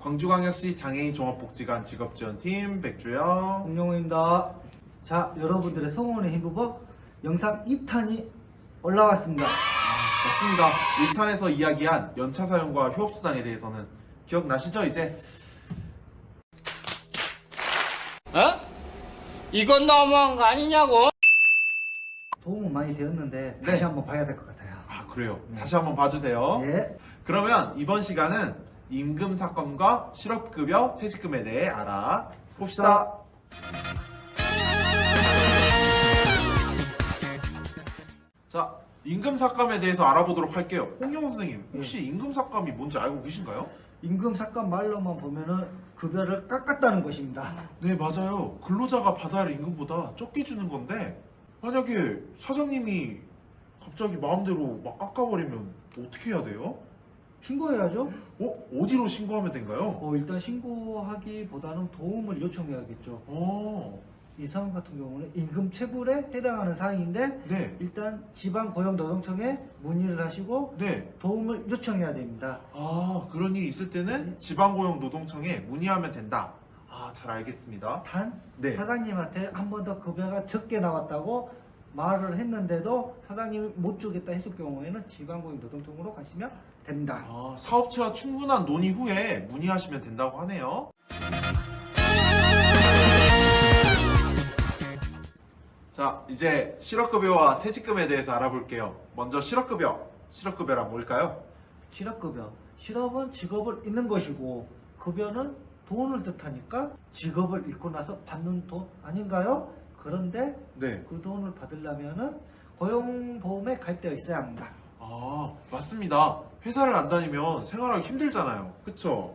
광주광역시 장애인 종합복지관 직업지원팀 백주영. 홍영호입니다. 자, 여러분들의 성원에 힘입어 영상 2탄이 올라왔습니다. 맞습니다. 1탄에서 이야기한 연차 사용과 휴업수당에 대해서는 기억나시죠 이제? 어? 이건 너무한 거 아니냐고? 도움은 많이 되었는데 네. 다시 한번 봐야 될 것 같아요. 아 그래요. 네. 다시 한번 봐주세요. 예. 그러면 이번 시간은 임금 사건과 실업급여 퇴직금에 대해 알아봅시다. 자, 임금 삭감에 대해서 알아보도록 할게요. 홍영호 선생님, 혹시 임금 삭감이 뭔지 알고 계신가요? 임금 삭감 말로만 보면은 급여를 깎았다는 것입니다. 네, 맞아요. 근로자가 받아야 할 임금보다 적게 주는 건데, 만약에 사장님이 갑자기 마음대로 막 깎아버리면 어떻게 해야 돼요? 신고해야죠. 어? 어디로 신고하면 된가요? 어, 일단 신고하기보다는 도움을 요청해야겠죠. 어, 이 사안 같은 경우는 임금 체불에 해당하는 사항인데 네, 일단 지방 고용노동청에 문의를 하시고 네. 도움을 요청해야 됩니다. 아, 그런 일이 있을 때는 지방고용노동청에 문의하면 된다. 아, 잘 알겠습니다. 단 네. 사장님한테 한 번 더 급여가 적게 나왔다고 말을 했는데도 사장님이 못 주겠다 했을 경우에는 지방고용 노동청으로 가시면 됩니다. 아, 사업체와 충분한 논의 후에 문의하시면 된다고 하네요. 자, 이제 실업급여와 퇴직금에 대해서 알아볼게요. 먼저 실업급여. 실업급여란 뭘까요? 실업급여. 실업은 직업을 잃는 것이고 급여는 돈을 뜻하니까 직업을 잃고 나서 받는 돈 아닌가요? 그런데 네. 그 돈을 받으려면은 고용보험에 가입되어 있어야 합니다. 아, 맞습니다. 회사를 안 다니면 생활하기 힘들잖아요. 그쵸?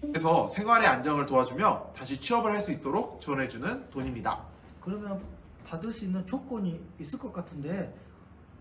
그래서 생활의 안정을 도와주며 다시 취업을 할 수 있도록 지원해주는 돈입니다. 그러면 받을 수 있는 조건이 있을 것 같은데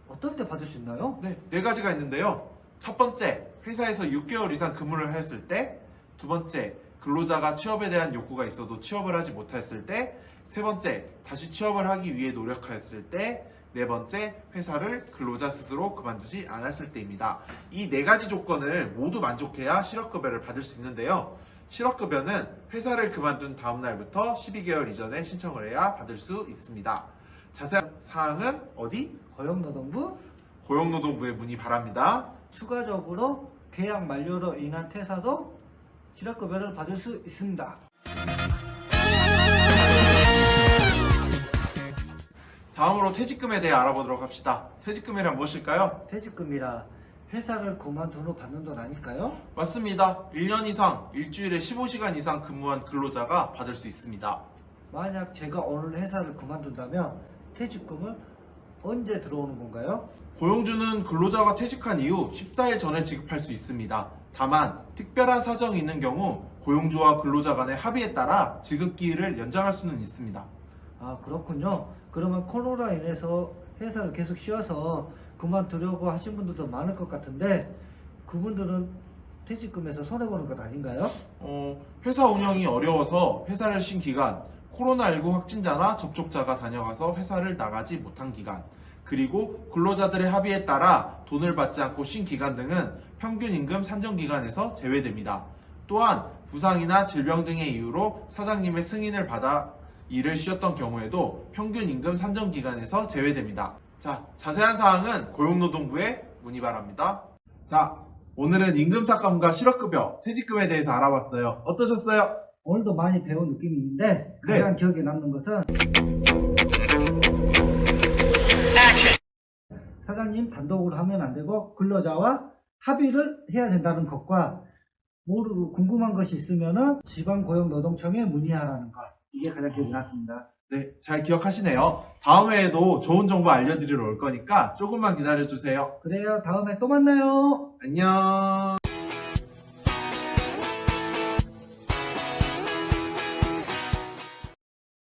어떨 때 받을 수 있나요? 네, 네 가지가 있는데요. 첫 번째, 회사에서 6개월 이상 근무를 했을 때. 두 번째, 근로자가 취업에 대한 욕구가 있어도 취업을 하지 못했을 때. 세 번째, 다시 취업을 하기 위해 노력하였을 때. 네 번째, 회사를 근로자 스스로 그만두지 않았을 때입니다. 이 네 가지 조건을 모두 만족해야 실업급여를 받을 수 있는데요. 실업급여는 회사를 그만둔 다음 날부터 12개월 이전에 신청을 해야 받을 수 있습니다. 자세한 사항은 어디? 고용노동부 고용노동부에 문의 바랍니다. 추가적으로 계약 만료로 인한 퇴사도 실업급여를 받을 수 있습니다. 다음으로 퇴직금에 대해 알아보도록 합시다. 퇴직금이란 무엇일까요? 퇴직금이라 회사를 그만둔 후 받는 돈 아닐까요? 맞습니다. 1년 이상, 일주일에 15시간 이상 근무한 근로자가 받을 수 있습니다. 만약 제가 오늘 회사를 그만둔다면 퇴직금은 언제 들어오는 건가요? 고용주는 근로자가 퇴직한 이후 14일 전에 지급할 수 있습니다. 다만 특별한 사정이 있는 경우 고용주와 근로자 간의 합의에 따라 지급 기일을 연장할 수는 있습니다. 아 그렇군요. 그러면 코로나 인해서 회사를 계속 쉬어서 그만두려고 하신 분들도 많을 것 같은데 그분들은 퇴직금에서 손해보는 것 아닌가요? 어, 회사 운영이 어려워서 회사를 쉰 기간, 코로나19 확진자나 접촉자가 다녀가서 회사를 나가지 못한 기간, 그리고 근로자들의 합의에 따라 돈을 받지 않고 쉰 기간 등은 평균 임금 산정 기간에서 제외됩니다. 또한 부상이나 질병 등의 이유로 사장님의 승인을 받아 일을 쉬었던 경우에도 평균 임금 산정 기간에서 제외됩니다. 자, 자세한 사항은 고용노동부에 문의 바랍니다. 자, 오늘은 임금 삭감과 실업급여, 퇴직금에 대해서 알아봤어요. 어떠셨어요? 오늘도 많이 배운 느낌이 있는데 가장 기억에 남는 것은 사장님 단독으로 하면 안 되고 근로자와 합의를 해야 된다는 것과 모르고 궁금한 것이 있으면은 지방고용노동청에 문의하라는 것 이게 가장 기억에 났습니다. 네, 잘 기억하시네요. 다음에도 좋은 정보 알려드리러 올 거니까 조금만 기다려주세요. 그래요 다음에 또 만나요. 안녕.